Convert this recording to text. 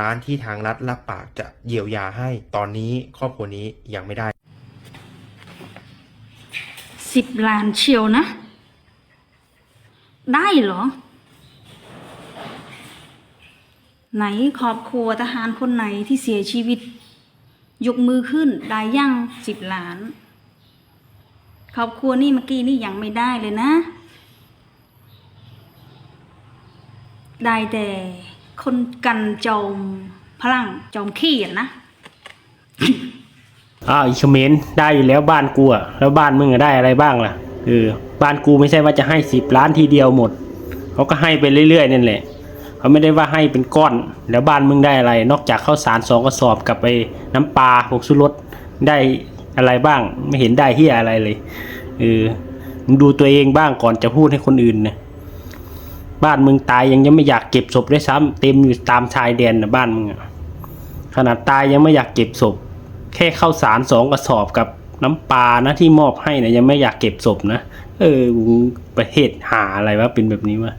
ร้านที่ทางรัฐรับปากจะเยียวยาให้ ตอนนี้ครอบครัวนี้ยังไม่ได้ สิบล้านเชียวนะ ได้เหรอ ไหนครอบครัวทหารคนไหนที่เสียชีวิต ยกมือขึ้นได้ยังสิบล้าน ครอบครัวนี่เมื่อกี้นี่ยังไม่ได้เลยนะ ได้แต่ คนกันจอมพลังจอมขี้อะนะอ้าวอีเขมรได้อยู่แล้วบ้านกูอะแล้วบ้านมึงอะได้อะไรบ้างล่ะเออบ้านกูไม่ใช่ว่าจะให้สิบล้านทีเดียวหมดเขาก็ให้ไปเรื่อยๆนั่นแหละเขาไม่ได้ว่าให้เป็นก้อน แล้วบ้านมึงได้อะไร นอกจากข้าวสารสองกระสอบกับไปน้ำปลาผงสุรสได้อะไรบ้าง ไม่เห็นได้เฮียอะไรเลยเออมึงดูตัวเองบ้างก่อนจะพูดให้คนอื่นนะ บ้านมึงตายยังยังไม่อยากเก็บศพด้วยซ้ำเต็มอยู่ตามชายแดนนะบ้านมึงขนาดตายยังไม่อยากเก็บศพ แค่ข้าวสารสองกระสอบกับน้ำปลานะที่มอบให้นะยังไม่อยากเก็บศพนะเออประเทศหาอะไรวะเป็นแบบนี้วะ